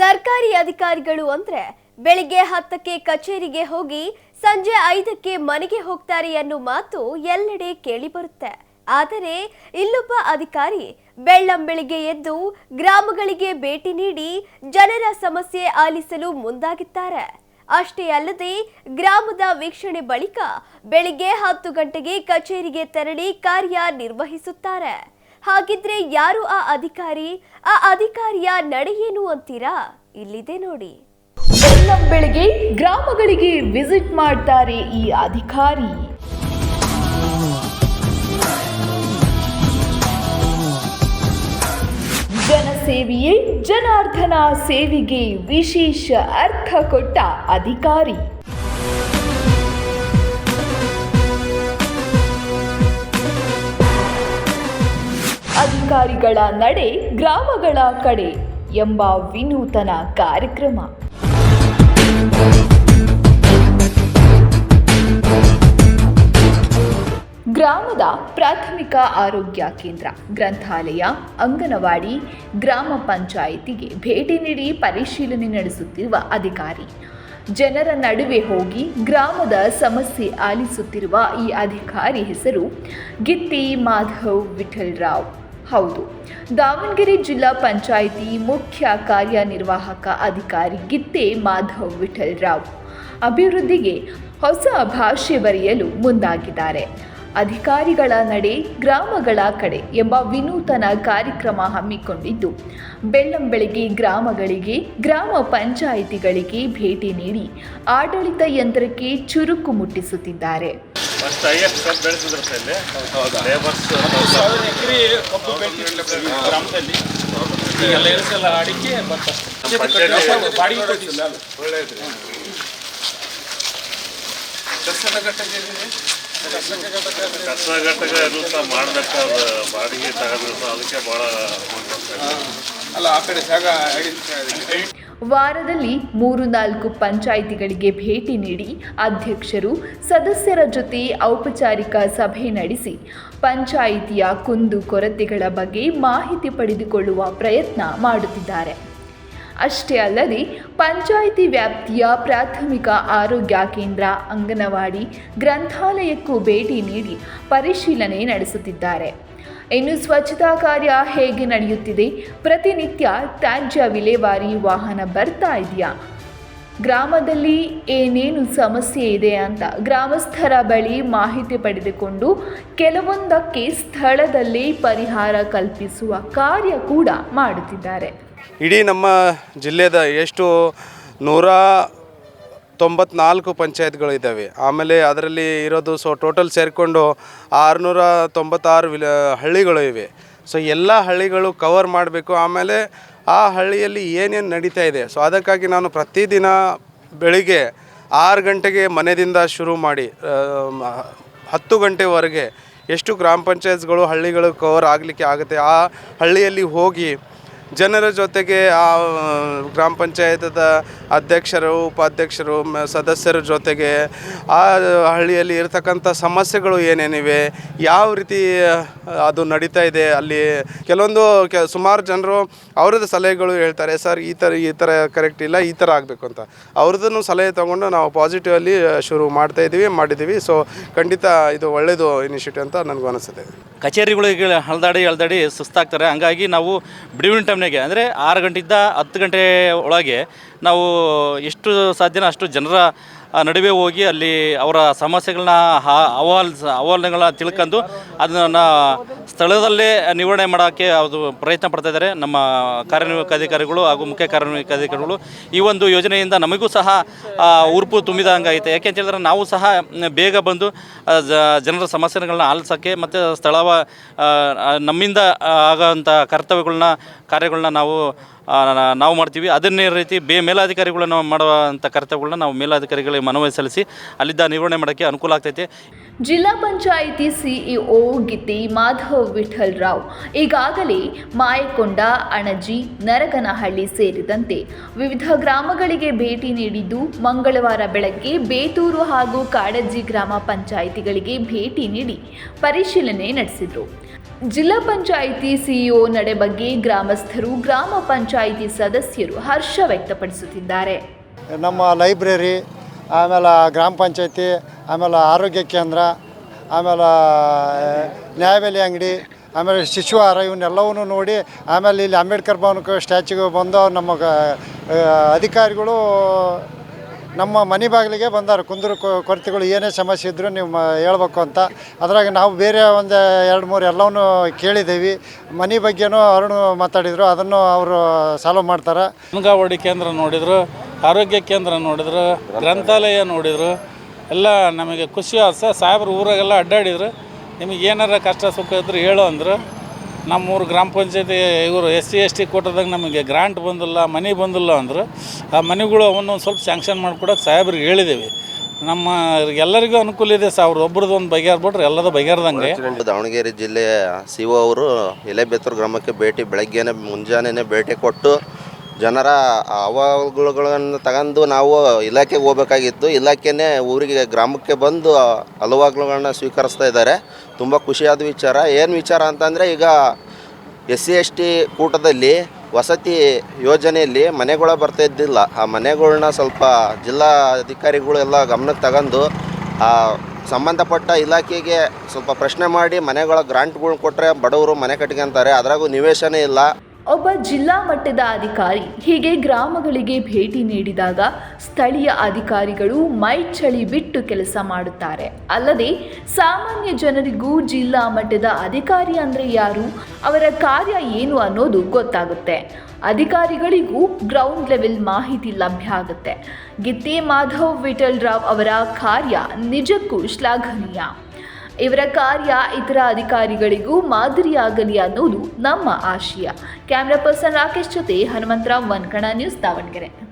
ಸರ್ಕಾರಿ ಅಧಿಕಾರಿಗಳು ಅಂದ್ರೆ ಬೆಳಿಗ್ಗೆ ಹತ್ತಕ್ಕೆ ಕಚೇರಿಗೆ ಹೋಗಿ ಸಂಜೆ ಐದಕ್ಕೆ ಮನೆಗೆ ಹೋಗ್ತಾರೆ ಅನ್ನೋ ಮಾತು ಎಲ್ಲೆಡೆ ಕೇಳಿಬರುತ್ತೆ ಆದರೆ ಇಲ್ಲೊಬ್ಬ ಅಧಿಕಾರಿ ಬೆಳ್ಳಂಬೆಳಿಗ್ಗೆ ಎದ್ದು ಗ್ರಾಮಗಳಿಗೆ ಭೇಟಿ ನೀಡಿ ಜನರ ಸಮಸ್ಯೆ ಆಲಿಸಲು ಮುಂದಾಗಿದ್ದಾರೆ. ಅಷ್ಟೇ ಅಲ್ಲದೆ ಗ್ರಾಮದ ವೀಕ್ಷಣೆ ಬಳಿಕ ಬೆಳಿಗ್ಗೆ ಹತ್ತು ಗಂಟೆಗೆ ಕಚೇರಿಗೆ ತೆರಳಿ ಕಾರ್ಯ ನಿರ್ವಹಿಸುತ್ತಾರೆ. ಹಾಗಿದ್ರೆ ಯಾರು ಆ ಅಧಿಕಾರಿ? ಆ ಅಧಿಕಾರಿಯ ನಡೆಯೇನು ಅಂತೀರಾ? ಇಲ್ಲಿದೆ ನೋಡಿ. ಬೆಳಿಗ್ಗೆ ಗ್ರಾಮಗಳಿಗೆ ವಿಸಿಟ್ ಮಾಡ್ತಾರೆ ಈ ಅಧಿಕಾರಿ. ಜನಸೇವೆಯೇ ಜನಾರ್ದನ ಸೇವೆಗೆ ವಿಶೇಷ ಅರ್ಥ ಕೊಟ್ಟ ಅಧಿಕಾರಿ. ಅಧಿಕಾರಿಗಳ ನಡೆ ಗ್ರಾಮಗಳ ಕಡೆ ಎಂಬ ವಿನೂತನ ಕಾರ್ಯಕ್ರಮ. ಗ್ರಾಮದ ಪ್ರಾಥಮಿಕ ಆರೋಗ್ಯ ಕೇಂದ್ರ, ಗ್ರಂಥಾಲಯ, ಅಂಗನವಾಡಿ, ಗ್ರಾಮ ಪಂಚಾಯಿತಿಗೆ ಭೇಟಿ ನೀಡಿ ಪರಿಶೀಲನೆ ನಡೆಸುತ್ತಿರುವ ಅಧಿಕಾರಿ. ಜನರ ನಡುವೆ ಹೋಗಿ ಗ್ರಾಮದ ಸಮಸ್ಯೆ ಆಲಿಸುತ್ತಿರುವ ಈ ಅಧಿಕಾರಿ ಹೆಸರು ಗಿತ್ತಿ ಮಾಧವ್ ವಿಠಲ್ ರಾವ್ ಹೌದು. ದಾವಣಗೆರೆ ಜಿಲ್ಲಾ ಪಂಚಾಯಿತಿ ಮುಖ್ಯ ಕಾರ್ಯನಿರ್ವಾಹಕ ಅಧಿಕಾರಿ ಗಿತ್ತೆ ಮಾಧವ್ ವಿಠಲ್ ರಾವ್ ಅಭಿವೃದ್ಧಿಗೆ ಹೊಸ ಭಾಷೆ ಬರೆಯಲು ಮುಂದಾಗಿದ್ದಾರೆ. ಅಧಿಕಾರಿಗಳ ನಡೆ ಗ್ರಾಮಗಳ ಕಡೆ ಎಂಬ ವಿನೂತನ ಕಾರ್ಯಕ್ರಮ ಹಮ್ಮಿಕೊಂಡಿದ್ದು, ಬೆಳ್ಳಂಬೆಳಗ್ಗೆ ಗ್ರಾಮಗಳಿಗೆ, ಗ್ರಾಮ ಪಂಚಾಯಿತಿಗಳಿಗೆ ಭೇಟಿ ನೀಡಿ ಆಡಳಿತ ಯಂತ್ರಕ್ಕೆ ಚುರುಕು ಮುಟ್ಟಿಸುತ್ತಿದ್ದಾರೆ. ಫಸ್ಟ್ ಹೈಯೆಸ್ಟ್ ಕಬ್ಬು ಬೆಳೆಸಿದ್ರಪ್ಪ ಇಲ್ಲಿ. ಲೇಬರ್ಸ್ ಸಾವಿರ ಎಕರೆ ಕಬ್ಬು ಗ್ರಾಮದಲ್ಲಿ. ಎಲ್ಲ ಇರಿಸಲ್ಲ ಅಡಿಕೆ ಪಂಚಾಯ್ತಿ ಬಾಡಿಗೆ ಕೊಟ್ಟಿಲ್ಲ ಒಳ್ಳೇದ್ರಿ ದರ್ಶನ ಘಟ್ಟಕ್ಕೆ ಕಸ ಘಟಕ ಎಲ್ಲ ಸಹ ಮಾಡ್ಬೇಕಾದ ಬಾಡಿಗೆ ತಗೊಂಡ್ರೆ ಅದಕ್ಕೆ ಭಾಳ ಅಲ್ಲ ಆ ಕಡೆ ಜಾಗ ವಾರದಲ್ಲಿ ಮೂರು ನಾಲ್ಕು ಪಂಚಾಯಿತಿಗಳಿಗೆ ಭೇಟಿ ನೀಡಿ ಅಧ್ಯಕ್ಷರು, ಸದಸ್ಯರ ಜೊತೆ ಔಪಚಾರಿಕ ಸಭೆ ನಡೆಸಿ ಪಂಚಾಯಿತಿಯ ಕುಂದು ಕೊರತೆಗಳ ಬಗ್ಗೆ ಮಾಹಿತಿ ಪಡೆದುಕೊಳ್ಳುವ ಪ್ರಯತ್ನ ಮಾಡುತ್ತಿದ್ದಾರೆ. ಅಷ್ಟೇ ಅಲ್ಲದೆ ಪಂಚಾಯಿತಿ ವ್ಯಾಪ್ತಿಯ ಪ್ರಾಥಮಿಕ ಆರೋಗ್ಯ ಕೇಂದ್ರ ಅಂಗನವಾಡಿ ಗ್ರಂಥಾಲಯಕ್ಕೂ ಭೇಟಿ ನೀಡಿ ಪರಿಶೀಲನೆ ನಡೆಸುತ್ತಿದ್ದಾರೆ. ಇನ್ನು ಸ್ವಚ್ಛತಾ ಕಾರ್ಯ ಹೇಗೆ ನಡೆಯುತ್ತಿದೆ? ಪ್ರತಿನಿತ್ಯ ತ್ಯಾಜ್ಯ ವಿಲೇವಾರಿ ವಾಹನ ಬರ್ತಾ ಇದೆಯಾ? ಗ್ರಾಮದಲ್ಲಿ ಏನೇನು ಸಮಸ್ಯೆ ಇದೆ ಅಂತ ಗ್ರಾಮಸ್ಥರ ಬಳಿ ಮಾಹಿತಿ ಪಡೆದುಕೊಂಡು ಕೆಲವೊಂದಕ್ಕೆ ಸ್ಥಳದಲ್ಲಿ ಪರಿಹಾರ ಕಲ್ಪಿಸುವ ಕಾರ್ಯ ಕೂಡ ಮಾಡುತ್ತಿದ್ದಾರೆ. ಇಡೀ ನಮ್ಮ ಜಿಲ್ಲೆದ ಎಷ್ಟು ನೂರ ತೊಂಬತ್ನಾಲ್ಕು ಪಂಚಾಯತ್ಗಳು ಇದ್ದಾವೆ. ಆಮೇಲೆ ಅದರಲ್ಲಿ ಇರೋದು ಸೊ ಟೋಟಲ್ ಸೇರಿಕೊಂಡು ಆರುನೂರ ತೊಂಬತ್ತಾರು ವಿಲ, ಹಳ್ಳಿಗಳು ಇವೆ. ಸೊ ಎಲ್ಲ ಹಳ್ಳಿಗಳು ಕವರ್ ಮಾಡಬೇಕು. ಆಮೇಲೆ ಆ ಹಳ್ಳಿಯಲ್ಲಿ ಏನೇನು ನಡೀತಾ ಇದೆ? ಸೊ ಅದಕ್ಕಾಗಿ ನಾನು ಪ್ರತಿದಿನ ಬೆಳಿಗ್ಗೆ ಆರು ಗಂಟೆಗೆ ಮನೆಯಿಂದ ಶುರು ಮಾಡಿ ಹತ್ತು ಗಂಟೆವರೆಗೆ ಎಷ್ಟು ಗ್ರಾಮ ಪಂಚಾಯತ್ಗಳು, ಹಳ್ಳಿಗಳು ಕವರ್ ಆಗಲಿಕ್ಕೆ ಆಗುತ್ತೆ, ಆ ಹಳ್ಳಿಯಲ್ಲಿ ಹೋಗಿ ಜನರ ಜೊತೆಗೆ ಆ, ಗ್ರಾಮ ಪಂಚಾಯತದ ಅಧ್ಯಕ್ಷರು, ಉಪಾಧ್ಯಕ್ಷರು, ಮ- ಸದಸ್ಯರ ಜೊತೆಗೆ ಆ ಹಳ್ಳಿಯಲ್ಲಿ ಇರತಕ್ಕಂಥ ಸಮಸ್ಯೆಗಳು ಏನೇನಿವೆ, ಯಾವ ರೀತಿ ಅದು ನಡೀತಾ ಇದೆ, ಅಲ್ಲಿ ಕೆಲವೊಂದು ಕೆ, ಸುಮಾರು ಜನರು ಅವ್ರದ್ದು ಸಲಹೆಗಳು ಹೇಳ್ತಾರೆ, ಸರ್, ಈ ಥರ ಈ ಥರ ಕರೆಕ್ಟ್ ಇಲ್ಲ, ಈ ಥರ ಆಗಬೇಕು ಅಂತ. ಅವ್ರದ್ದನ್ನು ಸಲಹೆ ತೊಗೊಂಡು ನಾವು ಪಾಸಿಟಿವಲ್ಲಿ ಶುರು ಮಾಡ್ತಾ ಇದ್ದೀವಿ, ಮಾಡಿದ್ದೀವಿ. ಸೊ ಖಂಡಿತ ಇದು ಒಳ್ಳೆಯದು ಇನಿಷಿಯೇಟಿವ್ ಅಂತ ನನಗೂ ಅನಿಸುತ್ತೆ. ಕಚೇರಿಗಳಿಗೆ ಹಳ್ದಾಡಿ ಹಳದಾಡಿ ಸುಸ್ತಾಗ್ತಾರೆ. ಹಂಗಾಗಿ ನಾವು ಬಿಡುವಿನ ಟೈಮ್ನಾಗೆ ಅಂದರೆ ಆರು ಗಂಟೆಯಿಂದ ಹತ್ತು ಗಂಟೆ ಒಳಗೆ ನಾವು ಎಷ್ಟು ಸಾಧ್ಯನೋ ಅಷ್ಟು ಜನರ ನಡುವೆ ಹೋಗಿ ಅಲ್ಲಿ ಅವರ ಸಮಸ್ಯೆಗಳನ್ನ ಅಹವಾಲ್ ಅಹವಾಲುಗಳನ್ನ ತಿಳ್ಕೊಂಡು ಅದನ್ನು ಸ್ಥಳದಲ್ಲೇ ನಿವಾರಣೆ ಮಾಡೋಕ್ಕೆ ಅದು ಪ್ರಯತ್ನ ಪಡ್ತಾ ಇದ್ದಾರೆ. ನಮ್ಮ ಕಾರ್ಯನಿರ್ವಾಹಕ ಅಧಿಕಾರಿಗಳು ಹಾಗೂ ಮುಖ್ಯ ಕಾರ್ಯನಿರ್ವಾಹಕ ಅಧಿಕಾರಿಗಳು ಈ ಒಂದು ಯೋಜನೆಯಿಂದ ನಮಗೂ ಸಹ ಉರುಪು ತುಂಬಿದ ಐತೆ ಯಾಕೆ ಹೇಳಿದ್ರೆ ನಾವು ಸಹ ಬೇಗ ಬಂದು ಜನರ ಸಮಸ್ಯೆಗಳನ್ನ ಆಲಿಸೋಕ್ಕೆ ಮತ್ತು ಆ, ನಮ್ಮಿಂದ ಆಗೋಂಥ ಕರ್ತವ್ಯಗಳನ್ನ ಕಾರ್ಯಗಳನ್ನ ನಾವು ನಾವು ಮಾಡ್ತೀವಿ. ಅದನ್ನೇ ರೀತಿ ಬೇ ಮೇಲಾಧಿಕಾರಿಗಳನ್ನು ಮಾಡುವಂಥ ಕರ್ತವ್ಯಗಳನ್ನ ನಾವು ಮೇಲಾಧಿಕಾರಿಗಳಿಗೆ ಮನವಿ ಸಲ್ಲಿಸಿ ಅಲ್ಲಿದ್ದ ನಿರ್ವಹಣೆ ಮಾಡೋಕ್ಕೆ ಅನುಕೂಲ ಆಗ್ತೈತೆ. ಜಿಲ್ಲಾ ಪಂಚಾಯಿತಿ ಸಿಇಒ ಗಿತಿ ಮಾಧವ್ ವಿಠಲ್ ರಾವ್, ಈಗಾಗಲೇ ಮಾಯಕೊಂಡ, ಅಣಜಿ, ನರಗನಹಳ್ಳಿ ಸೇರಿದಂತೆ ವಿವಿಧ ಗ್ರಾಮಗಳಿಗೆ ಭೇಟಿ ನೀಡಿದ್ದು, ಮಂಗಳವಾರ ಬೆಳಗ್ಗೆ ಬೇತೂರು ಹಾಗೂ ಕಾಡಜ್ಜಿ ಗ್ರಾಮ ಪಂಚಾಯಿತಿಗಳಿಗೆ ಭೇಟಿ ನೀಡಿ ಪರಿಶೀಲನೆ ನಡೆಸಿದರು. ಜಿಲ್ಲಾ ಪಂಚಾಯಿತಿ ಸಿಇಒ ನಡೆ ಬಗ್ಗೆ ಗ್ರಾಮಸ್ಥರು, ಗ್ರಾಮ ಪಂಚಾಯಿತಿ ಸದಸ್ಯರು ಹರ್ಷ ವ್ಯಕ್ತಪಡಿಸುತ್ತಿದ್ದಾರೆ. ನಮ್ಮ ಲೈಬ್ರರಿ, ಆಮೇಲೆ ಗ್ರಾಮ ಪಂಚಾಯಿತಿ, ಆಮೇಲೆ ಆರೋಗ್ಯ ಕೇಂದ್ರ, ಆಮೇಲೆ ನ್ಯಾಯಬೆಲೆ ಅಂಗಡಿ, ಆಮೇಲೆ ಶಿಶುಹಾರ ಇವನ್ನೆಲ್ಲವನ್ನು ನೋಡಿ, ಆಮೇಲೆ ಇಲ್ಲಿ ಅಂಬೇಡ್ಕರ್ ಭವನಕ್ಕೆ ಸ್ಟ್ಯಾಚ್ಯೂಗೆ ಬಂದು ನಮ್ಮ ಅಧಿಕಾರಿಗಳು ನಮ್ಮ ಮನೆ ಬಾಗಿಲಿಗೆ ಬಂದಾರೆ. ಕುಂದ್ರ ಕೊರತೆಗಳು, ಏನೇ ಸಮಸ್ಯೆ ಇದ್ದರೂ ನೀವು ಹೇಳ್ಬೇಕು ಅಂತ. ಅದ್ರಾಗ ನಾವು ಬೇರೆ ಒಂದು ಎರಡು ಮೂರು ಎಲ್ಲವನ್ನೂ ಕೇಳಿದ್ದೀವಿ. ಮನೆ ಬಗ್ಗೆನೂ ಅರುಣ್ ಮಾತಾಡಿದರು. ಅದನ್ನು ಅವರು ಸಾಲ್ವ್ ಮಾಡ್ತಾರೆ. ಅಂಗನವಾಡಿ ಕೇಂದ್ರ ನೋಡಿದ್ರು, ಆರೋಗ್ಯ ಕೇಂದ್ರ ನೋಡಿದ್ರು, ಗ್ರಂಥಾಲಯ ನೋಡಿದ್ರು, ಎಲ್ಲ ನಮಗೆ ಖುಷಿ ಆಸ. ಸಾಹೇಬ್ರ ಊರಾಗೆಲ್ಲ ಅಡ್ಡಾಡಿದ್ರು. ನಿಮಗೆ ಏನಾರ ಕಷ್ಟ ಸುಖ ಇದ್ರೆ ಹೇಳು ಅಂದರು. ನಮ್ಮೂರು ಗ್ರಾಮ ಪಂಚಾಯತಿ ಇವರು ಎಸ್ ಸಿ, ಎಸ್ ಟಿ ಕೋಟದಾಗ ನಮಗೆ ಗ್ರಾಂಟ್ ಬಂದಿಲ್ಲ, ಮನೆ ಬಂದಿಲ್ಲ ಅಂದ್ರೆ. ಆ ಮನೆಗಳು ಅವನ್ನೊಂದು ಸ್ವಲ್ಪ ಸ್ಯಾಂಕ್ಷನ್ ಮಾಡಿಕೊಡೋಕೆ ಸಾಹೇಬ್ರಿಗೆ ಹೇಳಿದ್ದೀವಿ ನಮ್ಮ ಎಲ್ಲರಿಗೂ ಅನುಕೂಲ ಇದೆ ಸರ್, ಅವ್ರು ಒಬ್ರದ್ದು ಒಂದು ಬಗೆಹರ್ಬಿಟ್ರೆ ಎಲ್ಲದ ಬಗೆಹರ್ದಂಗೆ. ದಾವಣಗೆರೆ ಜಿಲ್ಲೆಯ ಸಿ ಒ ಅವರು ಎಲೆಬೆತ್ತೂರು ಗ್ರಾಮಕ್ಕೆ ಭೇಟಿ, ಬೆಳಗ್ಗೆನೇ, ಮುಂಜಾನೆನೇ ಭೇಟಿ ಕೊಟ್ಟು ಜನರ ಅಹವಾಲುಗಳನ್ನು ತಗೊಂಡು ನಾವು ಇಲಾಖೆಗೆ ಹೋಗ್ಬೇಕಾಗಿತ್ತು. ಇಲಾಖೆನೇ ಊರಿಗೆ, ಗ್ರಾಮಕ್ಕೆ ಬಂದು ಹಲವಾಗ್ಲುಗಳನ್ನ ಸ್ವೀಕರಿಸ್ತಾ ಇದ್ದಾರೆ. ತುಂಬ ಖುಷಿಯಾದ ವಿಚಾರ. ಏನು ವಿಚಾರ ಅಂತಂದರೆ, ಈಗ ಎಸ್ ಸಿ ಎಸ್ ಟಿ ಕೂಟದಲ್ಲಿ ವಸತಿ ಯೋಜನೆಯಲ್ಲಿ ಮನೆಗಳ ಬರ್ತಾ ಇದ್ದಿಲ್ಲ. ಆ ಮನೆಗಳನ್ನ ಸ್ವಲ್ಪ ಜಿಲ್ಲಾ ಅಧಿಕಾರಿಗಳು ಎಲ್ಲ ಗಮನಕ್ಕೆ ತಗೊಂಡು ಆ, ಸಂಬಂಧಪಟ್ಟ ಇಲಾಖೆಗೆ ಸ್ವಲ್ಪ ಪ್ರಶ್ನೆ ಮಾಡಿ ಮನೆಗಳ ಗ್ರಾಂಟ್ಗಳ್ನ ಕೊಟ್ಟರೆ ಬಡವರು ಮನೆ ಕಟ್ಕೊಂತಾರೆ ಅದ್ರಾಗೂ ನಿವೇಶನೇ ಇಲ್ಲ. ಒಬ್ಬ ಜಿಲ್ಲಾ ಮಟ್ಟದ ಅಧಿಕಾರಿ. ಹೀಗೆ ಗ್ರಾಮಗಳಿಗೆ ಭೇಟಿ ನೀಡಿದಾಗ ಸ್ಥಳೀಯ ಅಧಿಕಾರಿಗಳು ಮೈ ಚಳಿ ಬಿಟ್ಟು ಕೆಲಸ ಮಾಡುತ್ತಾರೆ. ಅಲ್ಲದೆ ಸಾಮಾನ್ಯ ಜನರಿಗೂ ಜಿಲ್ಲಾ ಮಟ್ಟದ ಅಧಿಕಾರಿ ಅಂದರೆ ಯಾರು, ಅವರ ಕಾರ್ಯ ಏನು ಅನ್ನೋದು ಗೊತ್ತಾಗುತ್ತೆ. ಅಧಿಕಾರಿಗಳಿಗೂ ಗ್ರೌಂಡ್ ಲೆವೆಲ್ ಮಾಹಿತಿ ಲಭ್ಯ ಆಗುತ್ತೆ. ಗಿತ್ತೆ ಮಾಧವ್ ವಿಠಲ್ ರಾವ್ ಅವರ ಕಾರ್ಯ ನಿಜಕ್ಕೂ ಶ್ಲಾಘನೀಯ. ಇವರ ಕಾರ್ಯ ಇತರ ಅಧಿಕಾರಿಗಳಿಗೂ ಮಾದರಿಯಾಗಲಿ ಅನ್ನೋದು ನಮ್ಮ ಆಶಯ. ಕ್ಯಾಮ್ರಾ ಪರ್ಸನ್ ರಾಕೇಶ್ ಜೊತೆ ಹನುಮಂತರಾವ್, ವನ್ಕಣ ನ್ಯೂಸ್ ದಾವಣಗೆರೆ.